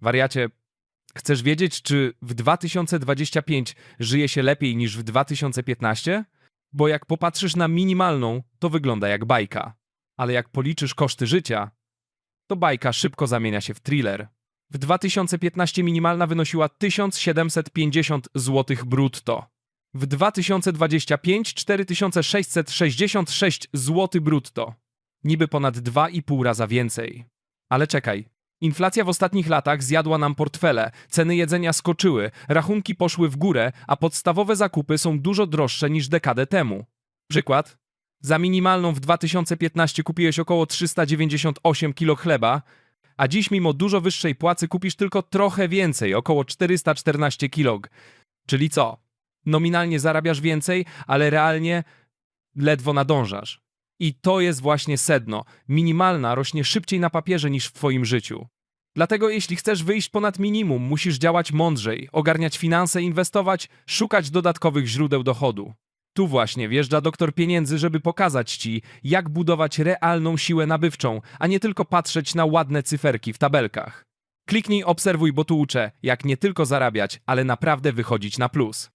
Wariacie, chcesz wiedzieć, czy w 2025 żyje się lepiej niż w 2015? Bo jak popatrzysz na minimalną, to wygląda jak bajka. Ale jak policzysz koszty życia, to bajka szybko zamienia się w thriller. W 2015 minimalna wynosiła 1750 zł brutto. W 2025 4666 zł brutto. Niby ponad 2,5 raza więcej. Ale czekaj. Inflacja w ostatnich latach zjadła nam portfele, ceny jedzenia skoczyły, rachunki poszły w górę, a podstawowe zakupy są dużo droższe niż dekadę temu. Przykład. Za minimalną w 2015 kupiłeś około 398 kg chleba, a dziś mimo dużo wyższej płacy kupisz tylko trochę więcej, około 414 kg. Czyli co? Nominalnie zarabiasz więcej, ale realnie ledwo nadążasz. I to jest właśnie sedno. Minimalna rośnie szybciej na papierze niż w twoim życiu. Dlatego jeśli chcesz wyjść ponad minimum, musisz działać mądrzej, ogarniać finanse, inwestować, szukać dodatkowych źródeł dochodu. Tu właśnie wjeżdża doktor pieniędzy, żeby pokazać ci, jak budować realną siłę nabywczą, a nie tylko patrzeć na ładne cyferki w tabelkach. Kliknij obserwuj, bo tu uczę, jak nie tylko zarabiać, ale naprawdę wychodzić na plus.